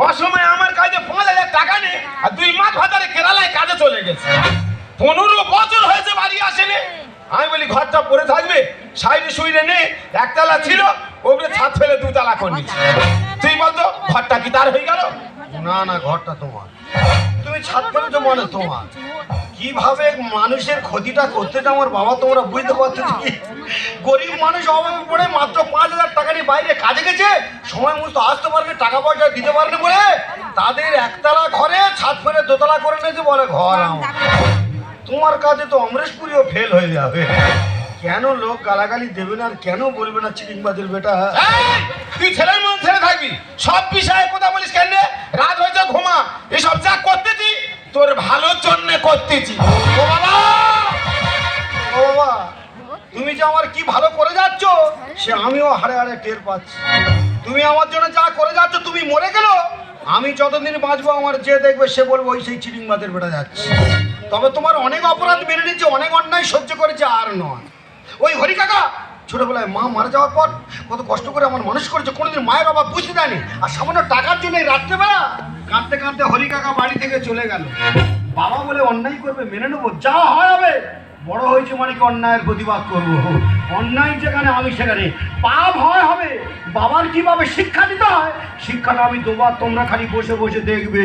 অসময় আমার কাছে পাঁচ হাজার টাকা নেই, আর দুই মাস ভাতারে কেরালায় কাজে চলে গেছে। পনেরো বছর হয়েছে বাড়ি আসেনি। আমি বলি, ঘরটা পড়ে থাকবে? সাইডে শুইরে নে একতলা ছিল, ওপরে ছাদ ফেলে দুতলা করে নিচ্ছে তুই বলতো ঘরটা কি তার হয়ে গেল? না না, ঘরটা তোমার। তুমি ছাদ ফেলে তো মনে তোমার। কীভাবে মানুষের ক্ষতিটা করতে আমার বাবা তোমরা বুঝতে পারছ কি? গরিব মানুষ অভাবে পড়ে মাত্র পাঁচ হাজার টাকা নিয়ে বাইরে কাজে গেছে, সময় মতো আসতে পারবে, টাকা পয়সা দিতে পারবে বলে তাদের একতলা ঘরে ছাদ ফেলে দোতলা করে নিয়েছে বলে ঘর তোমার কাছে তো অমরেশপুরিও ফেল হয়ে যাবে। কেন লোক গালাগালি দেবে না আর কেন বলবে না চিটিংবাজের বেটা? তুই ছেলের মন ছেড়ে থাকবি? সব বিষয়ে কথা বলিস কেন? রাত হয়েছে ঘুমা। এসব যা করতেছি তোর ভালোর জন্য করতেছি। ও বাবা! ও বাবা! তুমি যে আমার কি ভালো করে যাচ্ছ, সে আমিও হাড়ে হাড়ে টের পাচ্ছি। তুমি আমার জন্য যা করে যাচ্ছ, তুমি মরে গেল। আমি যতদিন বাঁচবো, আমার যে দেখবে, সে বলব, ওই সেই চিটিংবাদের বেটা যাচ্ছে। তবে তোমার অনেক অপরাধ মেনে নিচ্ছে অনেক অন্যায় সহ্য করেছে, আর নয়। ওই হরি কাকা ছোটবেলায় মা মারা যাওয়ার পর কত কষ্ট করে আমার মানুষ করেছে, কোনোদিন মায়ের অভাব বুঝতে দেয়নি। আর সামান্য টাকার জন্য এই রাত্রেবেলা কাঁদতে কাঁদতে হরি কাকা বাড়ি থেকে চলে গেল। বাবা বলে, অন্যায় করবে, মেনে নেব, যা হয় হবে। বড় হয়েছে মানে কি অন্যায়ের প্রতিবাদ করব? অন্যায় যেখানে আমি সেখানে। পাপ হয় হবে, বাবার কীভাবে শিক্ষা দিতে হয়, শিক্ষাটা আমি দুবার তোমরা খালি বসে বসে দেখবে।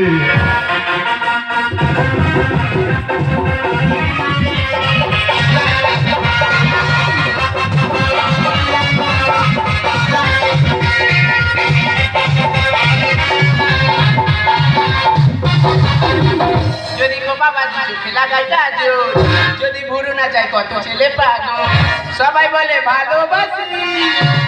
যদি গো বাবা চোখে লাগাই দাজো। যদি ভুরু না যায়, কত ছেলে পাগো সবাই বলে, ভালোবাসি।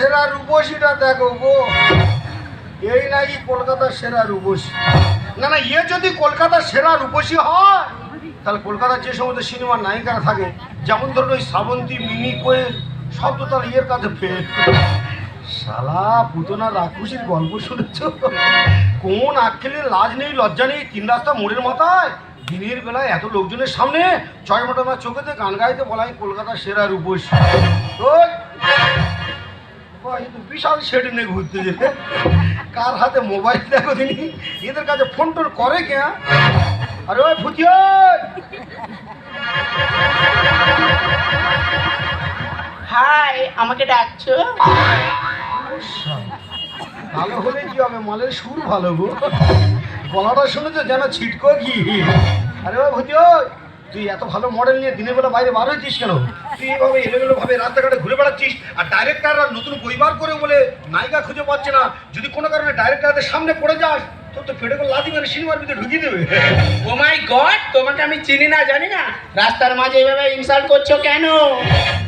সেরা রূপসীটা দেখো গো। এই নাকি কলকাতার সেরা রূপসী। না না ইয়ে যদি কলকাতার সেরা রূপসী হয়, তাহলে কলকাতার যে সমস্ত সিনেমার নায়িকারা থাকে, যেমন ধরুন ওই শ্রাবন্তী মিনি কোয়েল, সব তো তার ইয়ের কাছে ফেল শালা, পুতনা রাক্ষসীর গল্প শুনেছ? কোন আক্কেলের লাজ নেই, লজ্জা নেই, তিন রাস্তা মোড়ের মাথায়? দিনের বেলায় এত লোকজনের সামনে ছয় মোটানা চোখেতে গান গাইতে বলা হয় কলকাতার সেরা রূপসী। বিশাল সেট নিয়ে ঘুরতে যেতে। কার হাতে মোবাইল দেখো তিনি? এদের কাছে ফোন টোন করে কে হ্যাঁ? আরে ওই ওই! হাই আমাকে ডাকছো? ভালো হলে কি হবে? মালের সুর ভালো গো। গলাটা শুনেছো? যেন ছিটকো কি? আরে ওই ভূতি ওই! তুই এত ভালো মডেল নিয়ে দিনের বেলা বাইরে বার হয়েছিস কেন? তুই এইভাবে এলোমেলো ভাবে রাস্তাঘাটে ঘুরে বেড়াচ্ছিস আর ডাইরেক্টাররা নতুন বই বার করে বলে নায়িকা খুঁজে পাচ্ছে না। যদি কোনো কারণে ডাইরেক্টরদের সামনে পড়ে যাস তোর তো পেটে করে লাদি মানে সিনেমার ভিতরে ঢুকিয়ে দেবে। ও মাই গড তোমাকে আমি চিনি না জানি না। রাস্তার মাঝে এভাবে ইনসাল্ট করছ কেন?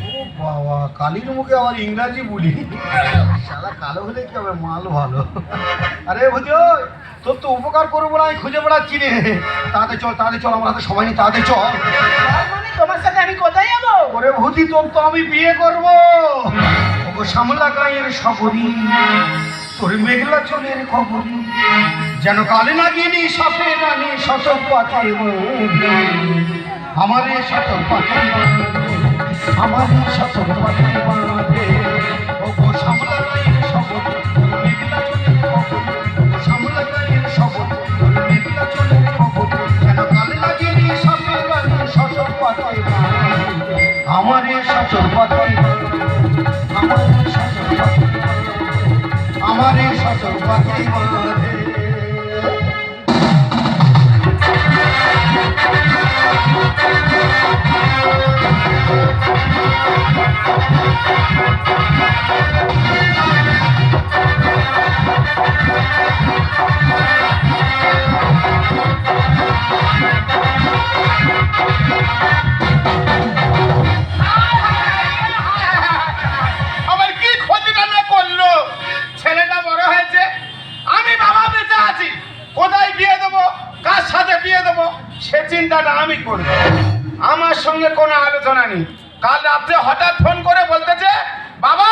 ও বাবা কালির মুখে আবার ইংরাজি বলি। সারা কালো হলে কি হবে? মাল ভালো। আরে ওই, তোর তো উপকার করব বলে আমি খুঁজে বেড়াচ্ছি রে। তাতে চল তাতে চল আমার হাতে সবাই তাড়াতাড়ি চল। মানে তোমার সাথে আমি কোথায় যাব? ওরে ভূতি তোর তো আমি বিয়ে করব। ওগো সামলা গায়ের সবরি তোর মেঘলা চলের খবরি। যেন কালে লাগিনি সাপে রানি শতক পাখি আমার শতক পাখি আমার শতক পাখি বাঁধে ওগো সামলা পাখি আমার শতক পাখি আমার শতক পাখি ব্যবস্থাটা আমি করব। আমার সঙ্গে কোনো আলোচনা নেই। কাল রাত্রে হঠাৎ ফোন করে বলতেছে, বাবা,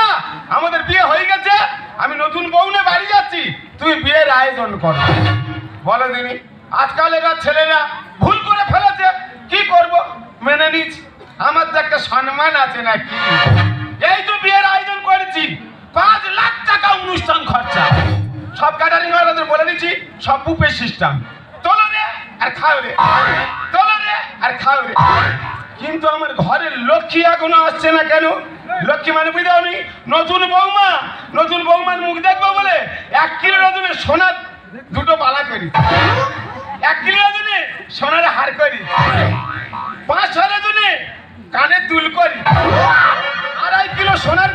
আমাদের বিয়ে হয়ে গেছে, আমি নতুন বউ নিয়ে বাড়ি যাচ্ছি, তুই বিয়ের আয়োজন কর। বলে দিনি আজকাল এরা ছেলেরা ভুল করে ফেলেছে, কি করব? মেনে নিচ্ছি আমার তো একটা সম্মান আছে নাকি? এই তো বিয়ের আয়োজন করেছি, পাঁচ লাখ টাকা অনুষ্ঠান খরচা। সব ক্যাটারিং বলে দিচ্ছি, সব বুফে সিস্টেম তোলো রে। আর খাও আর খাও রে। কিন্তু আমার ঘরের লক্ষ্মী এখনও আসছে না কেন? লক্ষ্মী মানে বুঝতে পারি নতুন বৌমা। নতুন বৌমার মুখ দেখব বলে এক কিলো ওজনের সোনার দুটো বালা করি। এক কিলো রজনে সোনার হার করি। পাঁচ ওজনে কানে দুল করি। আড়াই কিলো সোনার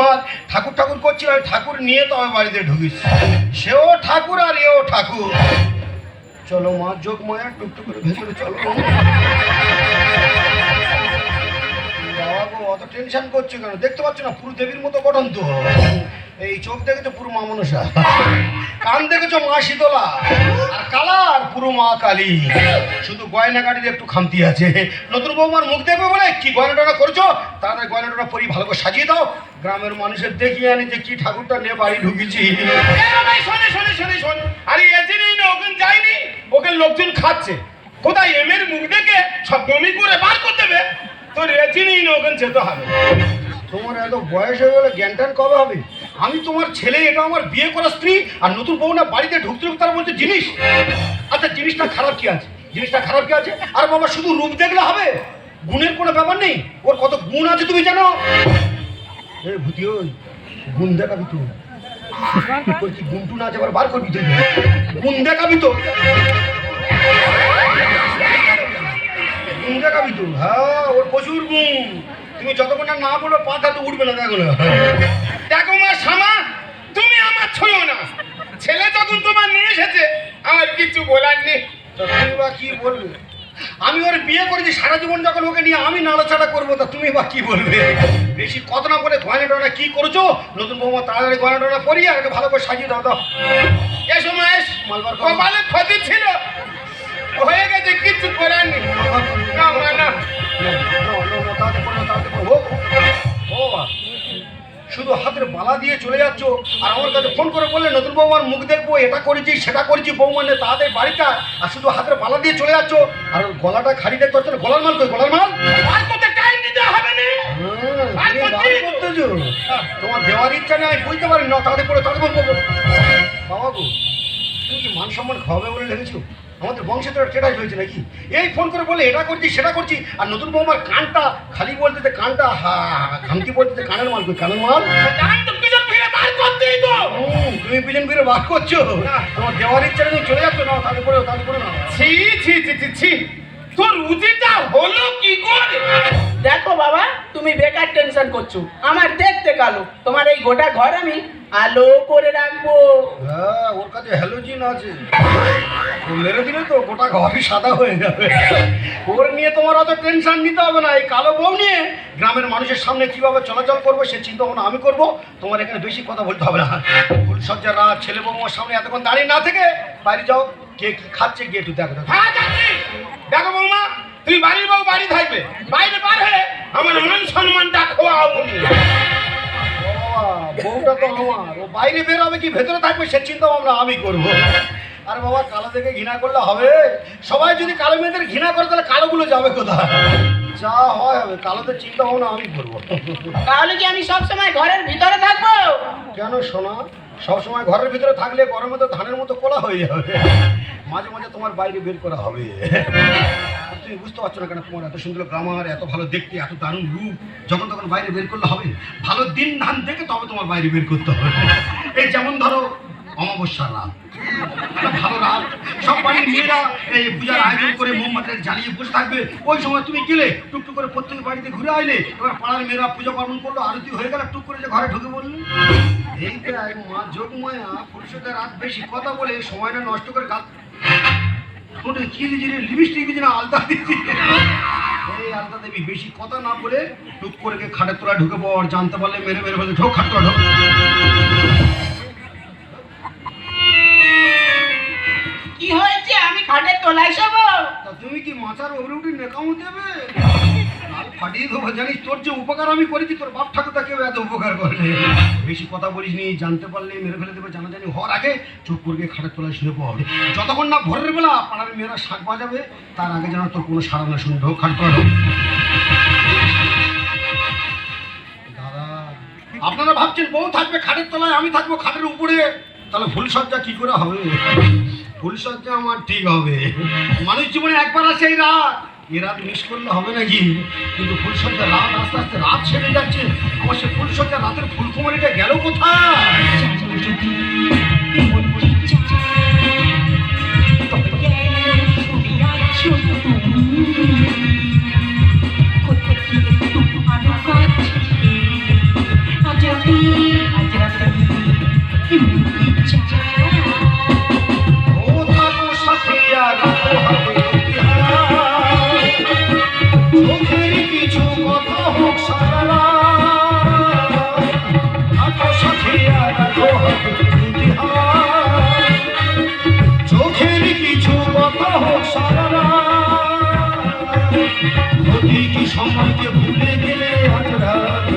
তোমার ঠাকুর ঠাকুর করছিল আমি ঠাকুর নিয়ে তো আমি বাড়িতে ঢুকেছি সেও ঠাকুর আর এও ঠাকুর। চলো মা, যোগ মায়া টুকটুক করে ভেতরে চলো। অত টেনশন করছ কেন? দেখতে পাচ্ছ না, পুরো দেবীর মতো গঠন তো এই চোখ দেখেছ পুরো মা মনসা? কান দেখেছ মা শীতলা? আর কালার পুরো মা কালী। শুধু গয়না কাটিতে একটু খামতি আছে। নতুন বৌমার মুখ দেখবে বলে কি গয়না টয়না করছ? তাদের গয়না টয়না পরি ভালো করে সাজিয়ে দাও। গ্রামের মানুষের দেখি আনি যে কি ঠাকুরটা নিয়ে বাড়ি ঢুকেছি। শোনে শোনে শোনে শোন। আরে এজেনই না ওখানে যায়নি। ওখানে লোকজন খাচ্ছে। কোথায় এমের মুখ দেখে সব বমি করে বার করতে দেবে তোর এজেনই না ওখানে যেতে হবে। তোমার এত বয়স হয়ে গেলে জ্ঞান ট্যান কবে হবে? আমি তোমার ছেলে এটা আমার বিয়ে করা স্ত্রী আর নতুন বউ না বাড়িতে ঢুকতে ঢুকতে তারা বলছে জিনিস। আচ্ছা জিনিসটা খারাপ কি আছে? জিনিসটা খারাপ কি আছে? আর বাবা শুধু রূপ দেখলে হবে? গুণের কোনো ব্যাপার নেই? ওর কত গুণ আছে তুমি জানো? এ ভূতি ওই গুণ দেখাবি তো। তোর কি গুণ টুন আবার বার করবি তুই? গুণ দেখাবি তো। গুণ দেখাবি তো। হ্যাঁ ওর প্রচুর গুণ। তুমি যতক্ষণ না না বলো পাতা তো উঠবে না দেখো না। দেখো মা শামা তুমি আমার ছুঁয়ো না। ছেলে যখন তোমার নিয়ে এসেছে আমার কিছু বলার নেই। কি বলবে আমি ওর বিয়ে করেছি সারা জীবন যখন ওকে নিয়ে আমি নাড়াচাড়া করব তা তুমি বা কি বলবে? বেশি কত না করে গয়না টয়না কি করেছ? নতুন বৌমা তাড়াতাড়ি গয়না টয়না পরিয়ে আর ভালো করে সাজিয়ে দাও দাও। এসো মায়েশ মালবার। কপালে ক্ষতি ছিল। হয়ে গেছে কিছু করার নেই। না না ও বাবা, শুধু হাতের বালা দিয়ে চলে যাচ্ছ আর আমার কাছে ফোন করে বললে নতুন বৌমার মুখ দেখব এটা করেছি সেটা করেছি বৌমা নিয়ে তাদের বাড়িটা। আর শুধু হাতের বালা দিয়ে চলে যাচ্ছ আর গলাটা খালি দেখতে পাচ্ছ গলার মাল কই গলার মাল টাইম দিতে হবে না। হ্যাঁ। তোমার দেওয়ার ইচ্ছা নেই আমি বুঝতে পারি না করে তাড়াতাড়ি বলব বাবা গো তুমি কি মান সম্মান খাওয়াবে বলে ভেবেছো? আমাদের বংশে তো টেটাই হয়েছে নাকি? এই ফোন করে বলে এটা করছি সেটা করছি আর নতুন বৌমার কানটা খালি বলতে কানটা হা খামতি বলতে কানের মাল কই কানের মাল? তুমি পিছন ফিরে বার করছ। তোমার দেওয়ার ইচ্ছা নেই চলে যাচ্ছ না তাহলে করে তাহলে করে না ছি ছি ছি ছি ছি। তোর উচিতটা হলো কি করে? দেখো বাবা তুমি বেকার টেনশন করছ। আমার দেখতে কালো। তোমার এই গোটা ঘর আমি আলো করে রাখব। হ্যাঁ ওর কাছে হ্যালোজিন আছে। মেরে দিলে তো গোটা ঘরই সাদা হয়ে যাবে। ওর নিয়ে তোমার অত টেনশন নিতে হবে না। এই কালো বউ নিয়ে গ্রামের মানুষের সামনে কীভাবে চলাচল করব সে চিন্তা ভাবনা আমি করব। তোমার এখানে বেশি কথা বলতে হবে না। ফুলসজ্জার রাত ছেলে বৌমার সামনে এতক্ষণ দাঁড়িয়ে না থেকে বাইরে যাও। কে কি খাচ্ছে গিয়ে একটু দেখো। দেখো। হ্যাঁ দেখো বৌমা তুই বাড়ির বউ বাড়ি থাকবে। বাইরে বার হয়ে আমার মান সম্মানটা বাবা, বউটা তো আমার ও বাইরে বের হবে কি ভেতরে থাকবে সে চিন্তা ভাবনা আমি করব। আর বাবা কালো দেখে ঘৃণা করলে হবে? সবাই যদি কালো মেয়েদের ঘৃণা করে তাহলে কালোগুলো যাবে কোথায়? যা হয় হবে কালোতে চিন্তা ভাবনা আমি করব। তাহলে কি আমি সব সময় ঘরের ভিতরে থাকব? কেন শোনা সবসময় ঘরের ভিতরে থাকলে গরমে তো ধানের মতো কোলা হয়ে যাবে। মাঝে মাঝে তোমার বাইরে বের করা হবে। তুমি বুঝতে পারছ না কেন তোমার এত সুন্দর গ্রামার এত ভালো দেখতে, এত দারুণ রূপ যখন তখন বাইরে বের করলে হবে? ভালো দিন ধান থেকে তবে তোমার বাইরে বের করতে হবে। এই যেমন ধরো, অমাবস্যার রাত। ভালো রাত। সব বাড়ির মেয়েরা এই পূজার আয়োজন করে মোমবাতি জ্বালিয়ে বসে থাকবে। ওই সময় তুমি গেলে, টুকটুক করে প্রত্যেক বাড়িতে ঘুরে আইলে, এবার পাড়ার মেয়েরা পূজা পার্বণ করল, আরতি হয়ে গেল, টুক করে যে ঘরে ঢুকে বললি এই মা যোগমায়া, পুরুষদের রাত বেশি। কথা বলে সময়টা নষ্ট করে গাছ ঠোঁটে দিয়েছি রে লিপস্টিক দিয়ে না আলতা দিচ্ছি এই আলতা দেবী, বেশি কথা না বলে টুক করে খাটের তোলা ঢুকে পড়, জানতে পারলে মেরে মেরে বলে ঢোক খাট ঢোক। খাটের তোলাই সব। তুমি কি মাথার ওপরে উঠে নেকামো দেবে? ফাটিয়ে দেবো, জানিস তোর যে উপকার আমি করেছি, তোর বাপ ঠাকুরটা কেউ এত উপকার করলে? বেশি কথা বলিস নি, জানতে পারলে মেরে ফেলে দেবে, জানা জানি হওয়ার আগে চুপ করে গিয়ে খাটের তলায় শুয়ে পড় যতক্ষণ না ভোরের বেলা পাড়ার মেয়েরা শাক বাজাবে, তার আগে যেন তোর কোনো সারা না হোক খাট তোলা দাদা, আপনারা ভাবছেন বউ থাকবে খাটের তলায়, আমি থাকব খাটের উপরে। তাহলে ফুলসজ্জা কি করে হবে? ফুলসজ্জা আমার ঠিক হবে। মানুষ জীবনে একবার আছে এই রাত। এ রাত মিস করলে হবে নাকি? কিন্তু ফুলসজ্জা রাত, আস্তে আস্তে রাত ছেড়ে যাচ্ছে। আমার সে ফুলসজ্জা রাতের ফুলকুমারিটা গেল কোথায়? যদি কি সময়কে ভুলে গেলে আজ রাত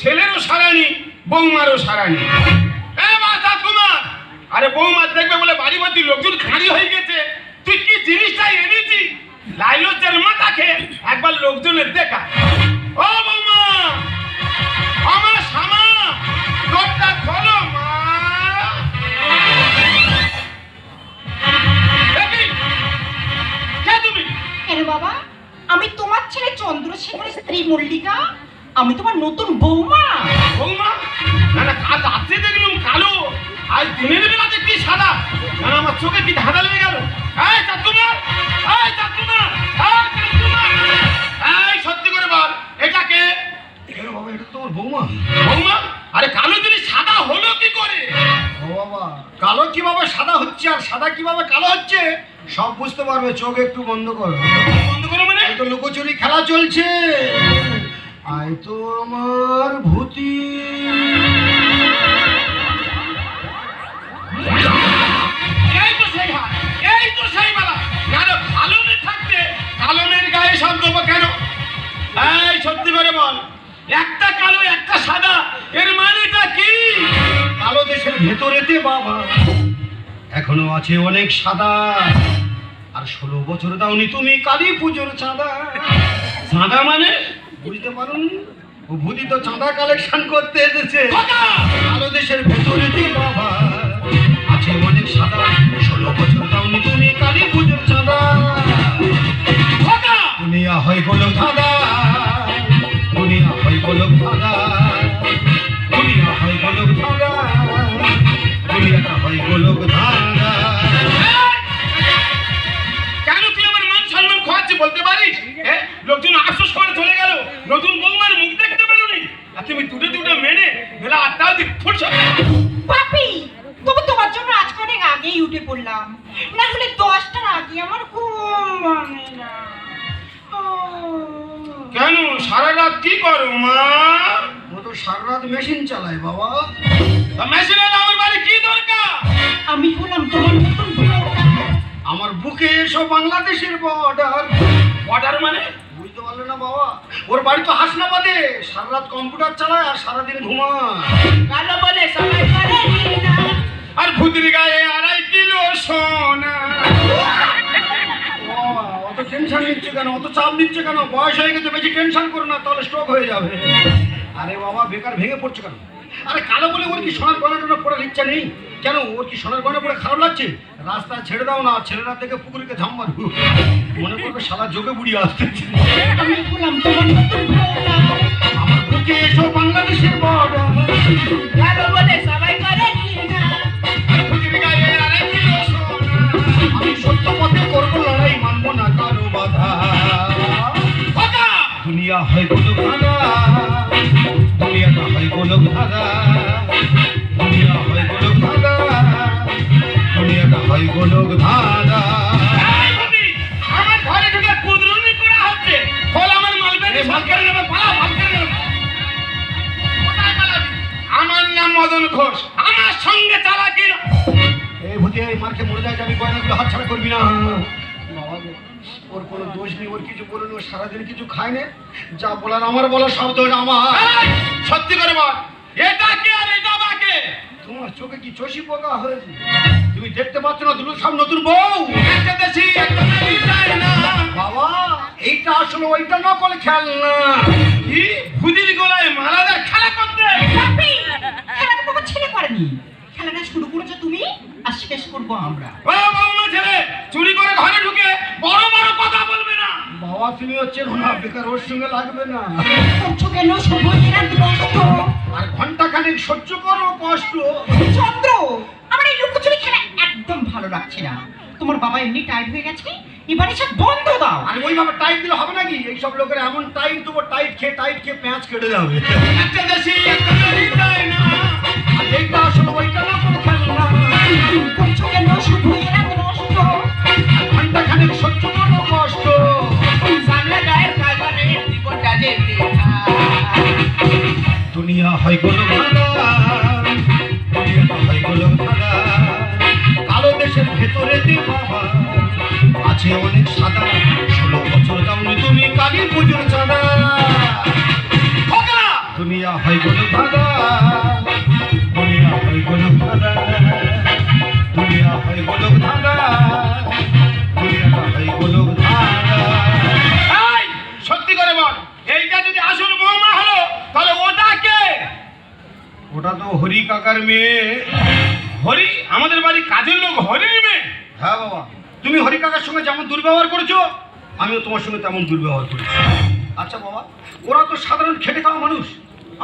ছেলেরও সারানি বৌমারও সারানি মা ঠাকুমা! আরে বৌমা দেখবে বলে বাড়ি বাড়ি লোকজন খালি হয়ে গেছে। তুই কি জিনিসটাই এনেছি লাইলজ্জের মাথাকে একবার লোকজনের দেখা। ও বৌমা! আমার সামা দরটা খোলো, মা! বাবা, আমি তোমার ছেলে চন্দ্রশেখরের স্ত্রী, মল্লিকা। আমি তোমার নতুন বৌমা। বৌমা? না না কাল রাত্রে দেখলাম কালো আজ দিনের বেলা দেখছি সাদা? না আমার চোখে কি ধাঁধা লেগে গেল? এই চাতুমার এই চাতুমার এই এই সত্যি করে বল এটা কে? বাবা এটা তোমার বৌমা। বৌমা? আরে কালো জিনিস সাদা হলো কি করে? ও বাবা কালো কীভাবে সাদা হচ্ছে আর সাদা কীভাবে কালো হচ্ছে সব বুঝতে পারবে চোখ একটু বন্ধ করো। বন্ধ করো মানে? এই তো লুকোচুরি খেলা চলছে। আয় তো আমার ভূতি। এই তো সেই হাত এই তো সেই মালা। কেন? এই সত্যি করে বল একটা কালো একটা সাদা এর মানেটা কি? কালো দেশের ভেতরেতে বাবা এখনও আছে অনেক সাদা। আর ষোলো বছর দাওনি তুমি কালী পুজোর চাঁদা। সাদা মানে? বুঝতে পারুন। ভূতি তো চাঁদা কালেকশন করতে এসেছে। কালো দেশের ভেতরে বাবা আছে অনেক সাদা। ষোলো বছর দাওনি তুমি কালী পুজোর চাঁদা। দুনিয়া হয় গোলক ধাঁধা। দুনিয়া হয় গোলক ধাঁধা। দুনিয়া হয় গোলক ধাঁধা। দুনিয়াটা হয় গোলক ধাঁধা। কেন তুই আমার মান সম্মান খোয়াচ্ছি বলতে পারিস? এ? মেশিন চালায় বাবা। তা মেশিনের আমার বাড়ি কি দরকার? আমি হলাম তোমার নতুন আমার বুকে এসো বাংলাদেশের বর্ডার অর্ডার মানে? বুঝতে পারলে না বাবা। ওর বাড়ি তো হাসনাবাদে। সারা রাত কম্পিউটার চালায় আর সারাদিন ঘুমায়। কালো বলে সবাই আর ভুতির গায়ে আড়াই কিলো সোনা। অত টেনশন নিচ্ছে কেন? অত চাপ নিচ্ছে কেন? বয়স হয়ে গেছে বেশি টেনশন করো না তাহলে স্ট্রোক হয়ে যাবে। আরে বাবা, বেকার ভেঙে পড়ছো কেন? আরে কালো বলে ওর কি সোনার গয়না টনা পড়ার ইচ্ছা নেই? কেন ওর কি সোনার গয়না পড়ে খারাপ লাগছে? রাস্তায় ছেড়ে দাও না ছেলেরা থেকে পুকুরিকে ধাম মারবো মনে করবে সারা যোগে বুড়ি বুকে এসো বাংলাদেশের আমি সত্য করব মানবো না বাধা। দুনিয়া হয় গোলক গোলক ধাঁধা দুনিয়া হয় গোলক ধাঁধা দুনিয়াটা হয় গোলক ভাগ ভাগ? আমার নাম মদন ঘোষ আমার সঙ্গে চালাকি। এই ভূতি এই মার্কে মরে যায় আমি গয়নাগুলো হাত ছাড়া করবি না ওর কোনো দোষ নেই ওর কিছু বলুন ও সারাদিন কিছু খায় না। যা বলার আমার বলা শব্দ হলো আমার। সত্যি করে বল এটা কে আর এটা বাকে তোমার চোখে কি চষি পোকা হয়েছে? তুমি দেখতে পাচ্ছ না দুটো সব নতুন বউ। একটা দেশি একটা না? বাবা এইটা আসলে ওইটা নকল খেলনা। কি? ভুদির গোলায় মালাদার খেলা করতে বাপি, খেলাটা তোমার ছেলে করেনি খেলাটা শুরু করেছ তুমি আর শেষ করব আমরা। ও ছেলে চুরি করে ঘরে ঢুকে বড় বড় কথা বলবে না। বাবা তুমি হচ্ছে না বেকার ওর সঙ্গে লাগবে না। কেন নষ্ট আর ঘণ্টা খানিক সহ্য করো কষ্ট। চন্দ্র আমার এই লুকোচুরি খেলা একদম ভালো লাগছে না। তোমার বাবা এমনি টাইট হয়ে গেছে এবারে সব বন্ধ দাও। আর ওইভাবে টাইট দিলে হবে নাকি? এইসব লোকের এমন টাইট দেবো টাইট খেয়ে টাইট খেয়ে পেঁয়াজ কেটে যাবে। একটা দেশি একটা দেশি দুনিয়া হয় গোলক কাকার মেয়ে। হরি আমাদের বাড়ি কাজের লোক হরির মেয়ে। হ্যাঁ বাবা। তুমি হরি কাকার সঙ্গে যেমন দুর্ব্যবহার করেছ আমিও তোমার সঙ্গে তেমন দুর্ব্যবহার করেছি। আচ্ছা বাবা ওরা তো সাধারণ খেটে খাওয়া মানুষ।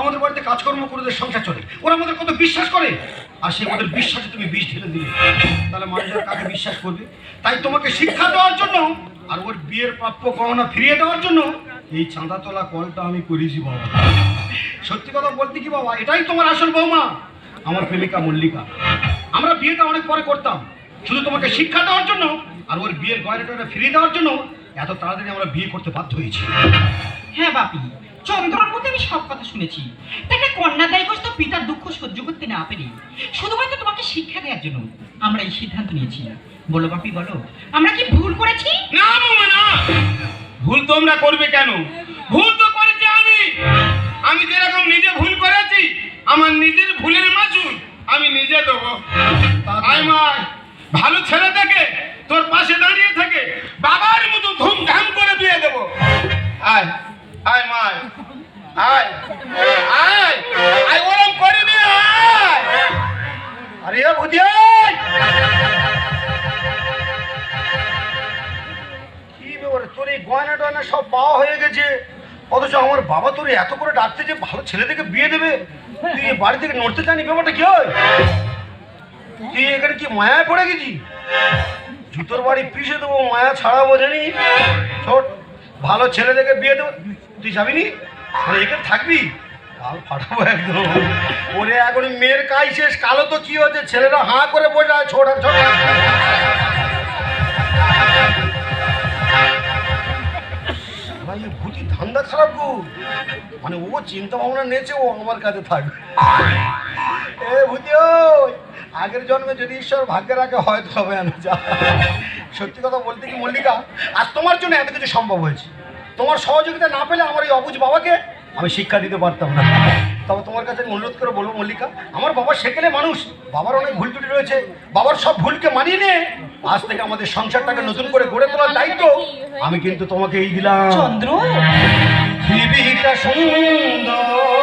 আমাদের বাড়িতে কাজকর্ম করে ওদের সংসার চলে। ওরা আমাদের কত বিশ্বাস করে? আর সে ওদের বিশ্বাসে তুমি বিষ ঢেলে দিলে। তাহলে মানুষের কাকে বিশ্বাস করবে? তাই তোমাকে শিক্ষা দেওয়ার জন্য আর ওর বিয়ের প্রাপ্য গহনা ফিরিয়ে দেওয়ার জন্য এই চাঁদা তোলা কলটা আমি করেছি বাবা। সত্যি কথা বলতে কি বাবা এটাই তোমার আসল বৌমা। আমার প্রেমিকা মল্লিকা। আমরা বিয়েটা অনেক পরে করতাম। শুধু তোমাকে শিক্ষা দেওয়ার জন্য আর ওর বিয়ের গয়নাটা ফিরিয়ে দেওয়ার জন্য এত তাড়াতাড়ি আমরা বিয়ে করতে বাধ্য হয়েছি। হ্যাঁ বাপি চন্দ্রর মধ্যে আমি সব কথা শুনেছি। তাকে কন্যা দায়গ্রস্ত পিতার দুঃখ সহ্য করতে না পেরে শুধুমাত্র তোমাকে শিক্ষা দেওয়ার জন্য আমরা এই সিদ্ধান্ত নিয়েছি। বলো বাপি বলো আমরা কি ভুল করেছি? না বৌমা না। ভুল তোমরা করবে কেন? ভুল তো করেছি আমি। আমি যেরকম নিজে ভুল করেছি আমার নিজের ভুলের মাসুল আমি নিজে দেবো। আয় ভালো ছেলে থাকে তোর পাশে দাঁড়িয়ে থাকে বাবার মতো ধুমধাম করে বিয়ে দেবো। আয় আয় আয়। আয় আয় ওরম করে আয়। আরে কি ব্যাপারে তোর এই গয়না টয়না সব পাওয়া হয়ে গেছে? অথচ আমার বাবা তোর এত করে ডাকতে যে ভালো ছেলে থেকে বিয়ে দেবে? তুই বাড়ি থেকে নড়তে জানি ব্যাপারটা কি হয়? তুই এখানে কি মায়ায় পড়ে গেছি? জুতোর বাড়ি পিষে দেবো, মায়া ছাড়াবো জানি ছোট ভালো ছেলে থেকে বিয়ে দেবো। তুই যাবি নি? এখানে থাকবি? ফাটাবো একদম। ওরে, এখন মেয়ের কাজ শেষ। কালো তো কি হচ্ছে ছেলেরা হাঁ করে বসে আছে, ছোট ছোট। চিন্তা ভাবনা নিয়েছে ও আমার কাছে থাকবে। এ ভূতি ওই, আগের জন্মে যদি ঈশ্বর ভাগ্যে রাখে হয়তো হবে আমি যা। সত্যি কথা বলতে কি মল্লিকা আর তোমার জন্য এত কিছু সম্ভব হয়েছে। তোমার সহযোগিতা না পেলে আমার এই অবুজ বাবাকে আমি শিক্ষা দিতে পারতাম না। তবে তোমার কাছে আমি অনুরোধ করে বলব মল্লিকা, আমার বাবা সেকেলে মানুষ, বাবার অনেক ভুল ত্রুটি রয়েছে, বাবার সব ভুলকে মানিয়ে নিয়ে আজ থেকে আমাদের সংসারটাকে নতুন করে গড়ে তোলার দায়িত্ব আমি কিন্তু তোমাকে এই দিলাম। চন্দ্র? পৃথিবীটা সুন্দর।